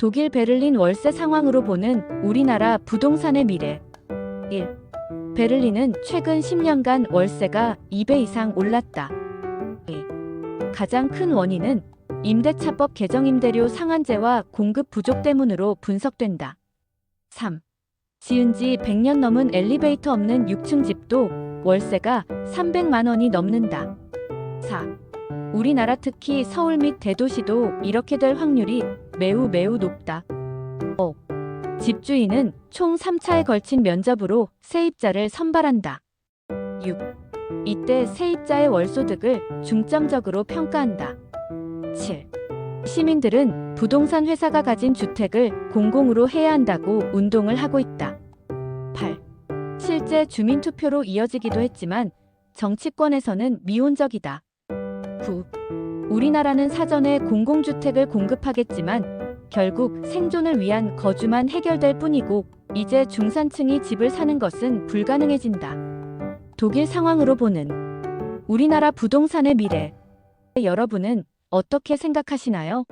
독일 베를린 월세 상황으로 보는 우리나라 부동산의 미래. 1. 베를린은 최근 10년간 월세가 2배 이상 올랐다. 2. 가장 큰 원인은 임대차법 개정 임대료 상한제와 공급 부족 때문으로 분석된다. 3. 지은 지 100년 넘은 엘리베이터 없는 6층 집도 월세가 300만 원이 넘는다. 4. 우리나라 특히 서울 및 대도시도 이렇게 될 확률이 매우 매우 높다. 5. 집주인은 총 3차에 걸친 면접으로 세입자를 선발한다. 6. 이때 세입자의 월소득을 중점적으로 평가한다. 7. 시민들은 부동산 회사가 가진 주택을 공공으로 해야 한다고 운동을 하고 있다. 8. 실제 주민투표로 이어지기도 했지만 정치권에서는 미온적이다. 9. 우리나라는 사전에 공공주택을 공급하겠지만 결국 생존을 위한 거주만 해결될 뿐이고 이제 중산층이 집을 사는 것은 불가능해진다. 독일 상황으로 보는 우리나라 부동산의 미래. 여러분은 어떻게 생각하시나요?